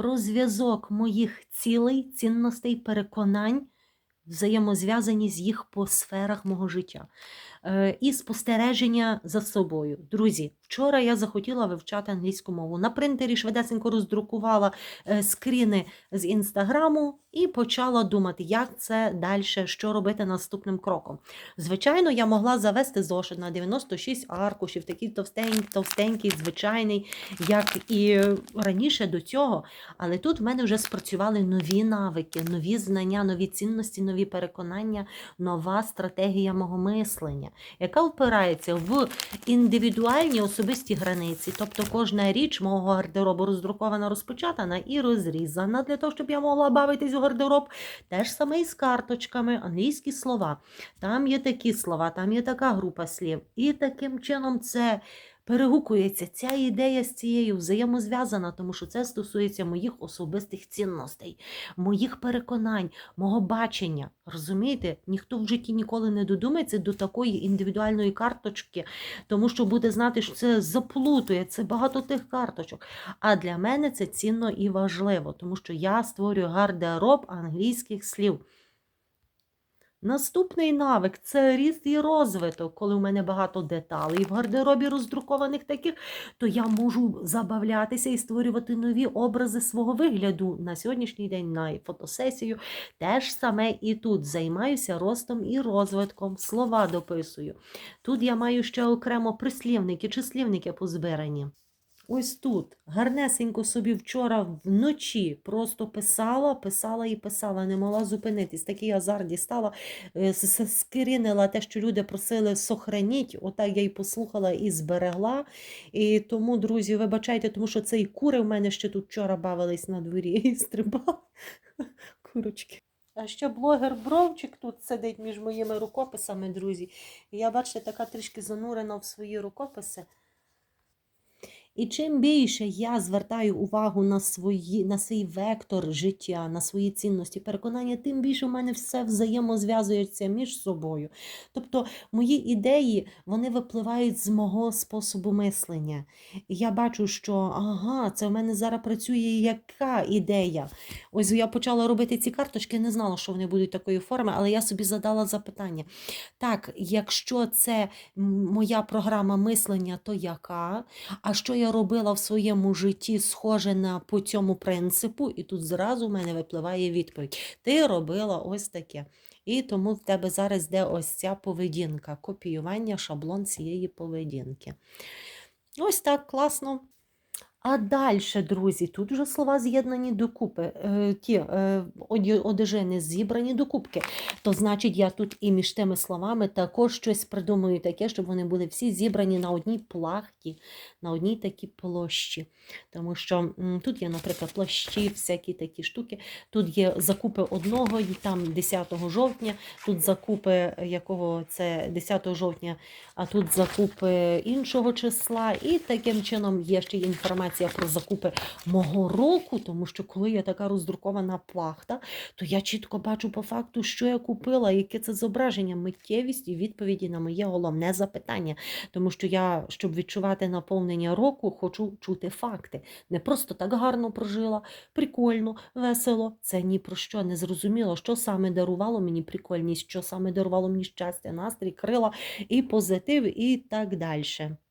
про зв'язок моїх цілей, цінностей, переконань, взаємозв'язані з їх по сферах мого життя. Е, І спостереження за собою. Друзі, вчора я захотіла вивчати англійську мову. На принтері швидесенько роздрукувала е, скріни з інстаграму і почала думати, як це далі, що робити наступним кроком. Звичайно, я могла завести зошит на 96 аркушів, такий товстенький, товстенький, звичайний, як і раніше до цього. Але тут в мене вже спрацювали нові навики, нові знання, нові цінності, нові переконання, нова стратегія мого мислення, яка впирається в індивідуальні особисті границі. Тобто кожна річ мого гардеробу роздрукована, розпечатана і розрізана для того, щоб я могла бавитись у гардероб. Те ж саме і з карточками, англійські слова. Там є такі слова, там є така група слів. І таким чином це перегукується. Ця ідея з цією взаємозв'язана, тому що це стосується моїх особистих цінностей, моїх переконань, мого бачення. Розумієте, ніхто в житті ніколи не додумається до такої індивідуальної карточки, тому що буде знати, що це заплутує, це багато тих карточок. А для мене це цінно і важливо, тому що я створюю гардероб англійських слів. Наступний навик це ріст і розвиток. Коли в мене багато деталей в гардеробі роздрукованих таких, то я можу забавлятися і створювати нові образи свого вигляду на сьогоднішній день на фотосесію. Те ж саме і тут займаюся ростом і розвитком, слова дописую. Тут я маю ще окремо прислівники, числівники позбирані. Ось тут гарнесенько собі вчора вночі просто писала, писала і писала, не могла зупинитись. Такий азарт дістала, е, с- с- скрінила те, що люди просили сохраніть. Отак я й послухала і зберегла. І тому, друзі, вибачайте, тому що цей кури в мене ще тут вчора бавились на дворі і стрибали. Курочки. А ще блогер Бровчик тут сидить між моїми рукописами, друзі. І я, бачите, така трішки занурена в свої рукописи. І чим більше я звертаю увагу на свої, на свій вектор життя, на свої цінності, переконання, тим більше в мене все взаємозв'язується між собою. Тобто мої ідеї вони випливають з мого способу мислення. Я бачу, що ага, це в мене зараз працює яка ідея. Ось я почала робити ці карточки, не знала, що вони будуть такої форми, але я собі задала запитання. Так, якщо це моя програма мислення, то яка? А що я робила в своєму житті, схоже на по цьому принципу, і тут зразу в мене випливає відповідь. Ти робила ось таке. І тому в тебе зараз йде ось ця поведінка, копіювання шаблон цієї поведінки. Ось так класно. А далі, друзі, тут вже слова з'єднані докупи. Е, ті е, одежини зібрані докупки. То значить, я тут і між тими словами також щось придумаю таке, щоб вони були всі зібрані на одній плахті, на одній такій площі. Тому що тут є, наприклад, плащі, всякі такі штуки. Тут є закупи одного, і там 10 жовтня, тут закупи якого це 10 жовтня, а тут закупи іншого числа. І таким чином є ще й інформація про закупи мого року, тому що коли є така роздрукована плахта, то я чітко бачу по факту, що я купила, яке це зображення, миттєвість і відповіді на моє головне запитання. Тому що я, щоб відчувати наповнення року, хочу чути факти. Не просто так гарно прожила, прикольно, весело. Це ні про що не зрозуміло, що саме дарувало мені прикольність, що саме дарувало мені щастя, настрій, крила і позитив, і так далі.